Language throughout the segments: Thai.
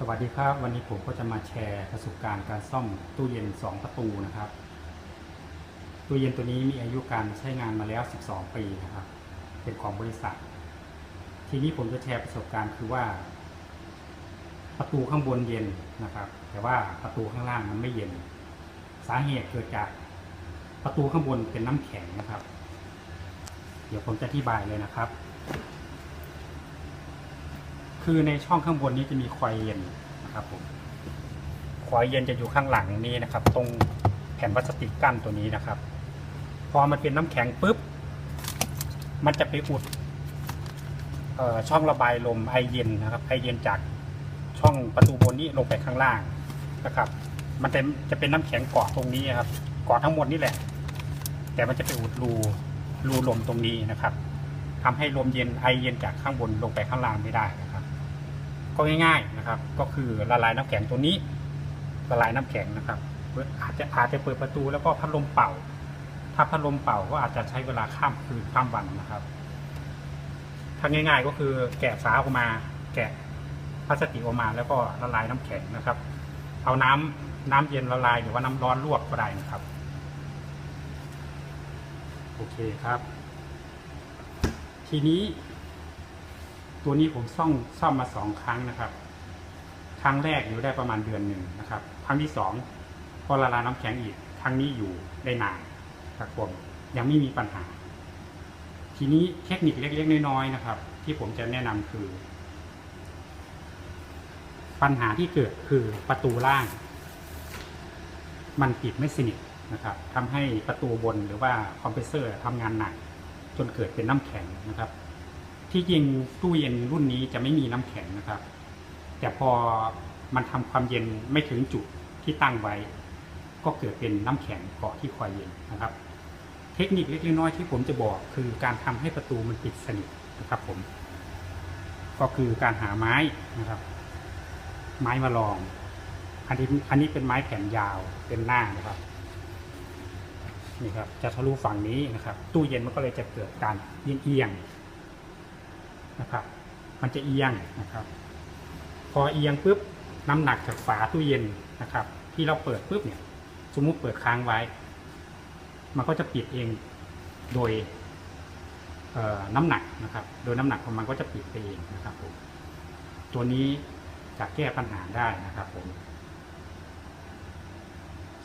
สวัสดีครับ วันนี้ผมก็จะมาแชร์ประสบการณ์การซ่อมตู้เย็น 2 ประตูนะครับ ตู้เย็นตัวนี้มีอายุการใช้งานมาแล้ว 12 ปีนะครับ เป็นของบริษัท ทีนี้ผมจะแชร์ประสบการณ์คือว่า ประตูข้างบนเย็นนะครับ แต่ว่าประตูข้างล่างมันไม่เย็น สาเหตุเกิดจากประตูข้างบนเป็นน้ำแข็งนะครับ เดี๋ยวผมจะอธิบายเลยนะครับ คือในช่องข้างบนนี้จะมีคอยเย็นนะครับผมคอยเย็นจะอยู่ข้างหลังนี้นะครับ ตรงแผ่นพลาสติกกั้นตัวนี้นะครับ พอมันเป็นน้ำแข็งปุ๊บ มันจะไปอุดออช่องระบายลมไอเย็นนะครับไอเย็นจากช่องประตูบนนี้ลงไปข้างล่างนะครับ มันจะจะเป็นน้ำแข็งเกาะตรงนี้ครับเกาะทั้งหมดนี่แหละ แต่มันจะไปอุดรูรูลมตรงนี้นะครับทำให้ลมเย็นไอเย็นจากข้างบนลงไปข้างล่างไม่ได้ ก็ง่ายๆนะครับ ก็คือละลายน้ำแข็งตัวนี้ ละลายน้ำแข็งนะครับ อาจจะอาจจะเปิดประตูแล้วก็พัดลมเป่า ถ้าพัดลมเป่าก็อาจจะใช้เวลาข้ามคืนข้ามวันนะครับถ้าง่าย ๆ ก็คือแกะฝาออกมาแกะพลาสติกออกมาแล้วก็ละลายน้ำแข็งนะครับ เอาน้ำน้ำเย็นละลายหรือว่าน้ำร้อนลวกก็ได้นะครับ โอเคครับ ทีนี้ ตัวนี้ผมซ่อมซ่อมมาสองครั้งนะครับ ครั้งแรกอยู่ได้ประมาณเดือนหนึ่งนะครับ ครั้งที่สองพอละลายน้ำแข็งอีก ครั้งนี้อยู่ได้นานครับผมยังไม่มีปัญหา ทีนี้เทคนิคเล็กๆน้อยๆนะครับ ที่ผมจะแนะนำคือ ปัญหาที่เกิดคือประตูล่าง มันปิดไม่สนิทนะครับทำให้ประตูบนหรือว่าคอมเพรสเซอร์ทำงานหนักจนเกิดเป็นน้ำแข็งนะครับ ที่จริงตู้เย็นรุ่นนี้จะไม่มีน้ำแข็งนะครับ แต่พอมันทำความเย็นไม่ถึงจุดที่ตั้งไว้ ก็เกิดเป็นน้ำแข็งเกาะที่คอยเย็นนะครับ เทคนิคเล็กน้อยที่ผมจะบอกคือการทำให้ประตูมันปิดสนิทนะครับ ผม ก็คือการหาไม้นะครับ ไม้มาลองอันนี้อันนี้เป็นไม้แผ่นยาวเป็นหน้านะครับนี่ครับจะทะลุฝั่งนี้นะครับ ตู้เย็นมันก็เลยจะเกิดการเอียง นะครับ มันจะเอียงนะครับ พอเอียงปุ๊บน้ำหนักจากฝาตู้เย็นนะครับ ที่เราเปิดปุ๊บเนี่ย สมมุติเปิดค้างไว้ มันก็จะปิดเองโดยน้ำหนักนะครับ โดยน้ำหนักของมันก็จะปิดไปเองนะครับผมตัวนี้จะแก้ปัญหาได้นะครับผม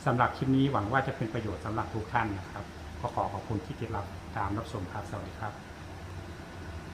สำหรับคลิปนี้หวังว่าจะเป็นประโยชน์สำหรับทุกท่านนะครับก็ขอขอบคุณที่ติดตามรับชมครับ สวัสดีครับ